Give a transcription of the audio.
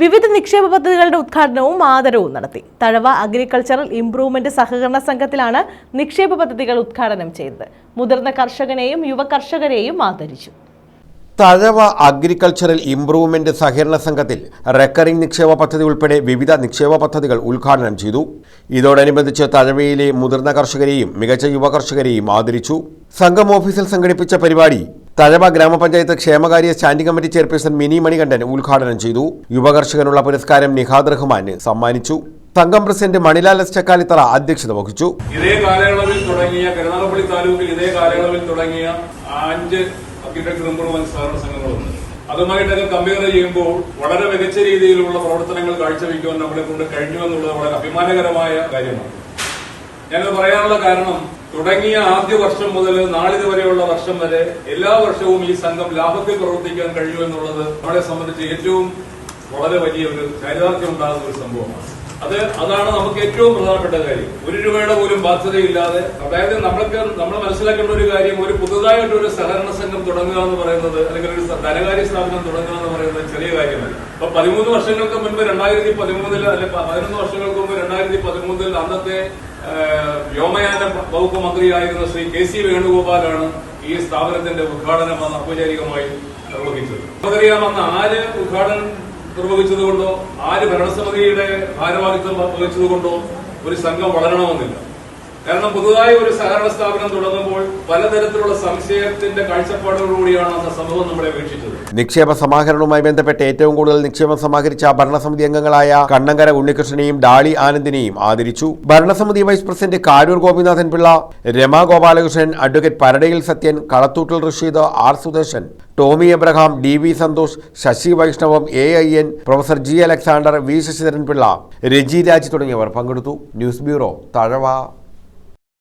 വിവിധ നിക്ഷേപ പദ്ധതികളുടെ ഉദ്ഘാടനവും ആദരവും നടത്തി. തഴവ അഗ്രികൾച്ചറൽ ഇംപ്രൂവ്മെന്റ് സഹകരണ സംഘത്തിലാണ് നിക്ഷേപ പദ്ധതികൾ ഉദ്ഘാടനം ചെയ്തത്. മുതിർന്ന കർഷകനെയും യുവ കർഷകരെയും ആദരിച്ചു. തഴവ അഗ്രികൾച്ചറൽ ഇംപ്രൂവ്മെന്റ് സഹകരണ സംഘത്തിൽ റെക്കറിംഗ് നിക്ഷേപ പദ്ധതി ഉൾപ്പെടെ വിവിധ നിക്ഷേപ പദ്ധതികൾ ഉദ്ഘാടനം ചെയ്തു. ഇതോടനുബന്ധിച്ച് തഴവയിലെ മുതിർന്ന കർഷകരെയും മികച്ച യുവ കർഷകരെയും ആദരിച്ചു. സംഘം ഓഫീസിൽ സംഘടിപ്പിച്ച പരിപാടി തഴവ ഗ്രാമപഞ്ചായത്ത് ക്ഷേമകാര്യ standing committee chairperson Mini Manikandan ഉദ്ഘാടനം ചെയ്തു. യുവകർഷകനുള്ള പുരസ്കാരം നിഹാദ് റഹ്മാന് സമ്മാനിച്ചു. സംഘം പ്രസിഡന്റ് മണിലാൽ എസ് ചക്കാലിത്തറ അധ്യക്ഷത വഹിച്ചു. ഇതേ കാലയളവിൽ തുടങ്ങിയ കരുനാഗപ്പള്ളി താലൂക്കിൽ ഇതേ കാലയളവിൽ തുടങ്ങിയ അഞ്ച് അഗ്രികൾച്ചർ ഇമ്പ്രൂവ്മെന്റ് സഹകരണ സംഘങ്ങളുണ്ട്. അതുമായിട്ടൊക്കെ കമ്പയർ ചെയ്യുമ്പോൾ വളരെ മികച്ച രീതിയിലുള്ള പ്രവർത്തനങ്ങൾ കാഴ്ചവെക്കുവാൻ നമ്മളെ കൊണ്ട് കഴിഞ്ഞു എന്നുള്ളത് വളരെ അഭിമാനകരമായ കാര്യമാണ്. ഞാനത് പറയാനുള്ള കാരണം തുടങ്ങിയ ആദ്യ വർഷം മുതൽ നാളിതുവരെയുള്ള വർഷം വരെ എല്ലാ വർഷവും ഈ സംഘം ലാഭത്തിൽ പ്രവർത്തിക്കാൻ കഴിയൂ എന്നുള്ളത് നമ്മളെ സംബന്ധിച്ച് ഏറ്റവും വളരെ വലിയ ഒരു ചരിതാർത്ഥ്യം ഉണ്ടാകുന്ന ഒരു സംഭവമാണ്. അത് അതാണ് നമുക്ക് ഏറ്റവും പ്രധാനപ്പെട്ട കാര്യം. ഒരു രൂപയുടെ പോലും ബാധ്യതയില്ലാതെ അതായത് നമ്മൾക്ക് നമ്മൾ മനസ്സിലാക്കേണ്ട ഒരു കാര്യം ഒരു പുതുതായിട്ട് ഒരു സഹകരണ സംഘം തുടങ്ങുക എന്ന് പറയുന്നത് അല്ലെങ്കിൽ ഒരു ധനകാര്യ സ്ഥാപനം തുടങ്ങുക എന്ന് പറയുന്നത് ചെറിയ കാര്യമല്ല. അപ്പൊ പതിമൂന്ന് വർഷങ്ങൾക്ക് മുൻപ് രണ്ടായിരത്തി പതിമൂന്നിൽ അല്ലെ പതിനൊന്ന് വർഷങ്ങൾക്ക് മുമ്പ് രണ്ടായിരത്തി പതിമൂന്നിൽ അന്നത്തെ വ്യോമയാന വകുപ്പ് മന്ത്രിയായിരുന്ന ശ്രീ കെ സി വേണുഗോപാലാണ് ഈ സ്ഥാപനത്തിന്റെ ഉദ്ഘാടനം അന്ന് ഔപചാരികമായി നിർവഹിച്ചത്. നമുക്കറിയാം അന്ന് ആര് ഉദ്ഘാടനം നിർവഹിച്ചതുകൊണ്ടോ ആര് ഭരണസമിതിയുടെ ഭാരവാഹിത്വം വഹിച്ചതുകൊണ്ടോ ഒരു സംഘം വളരണമെന്നില്ല. കാരണം പുതുതായി ഒരു സഹകരണ സ്ഥാപനം തുടങ്ങുമ്പോൾ പലതരത്തിലുള്ള സംശയത്തിന്റെ കാഴ്ചപ്പാടോടുകൂടിയാണ് അന്ന് സമൂഹം നമ്മളെ വീക്ഷിച്ചത്. നിക്ഷേപ സമാഹരണവുമായി ബന്ധപ്പെട്ട് ഏറ്റവും കൂടുതൽ നിക്ഷേപം സമാഹരിച്ച ഭരണസമിതി അംഗങ്ങളായ കണ്ണങ്കര ഉണ്ണികൃഷ്ണനെയും ഡാളി ആനന്ദിനെയും ആദരിച്ചു. ഭരണസമിതി vice president Karoor Gopinathan Pillai Rama Gopalakrishnan advocate Paradayil Sathyan Kalathoottil Rasheed R Sudeshan Tomy Abraham D V Santhosh Sasi Vaishnavam A I N professor G Alexander V Sasidharan Pillai Raji Raj തുടങ്ങിയവർ പങ്കെടുത്തു. News bureau Thazhava.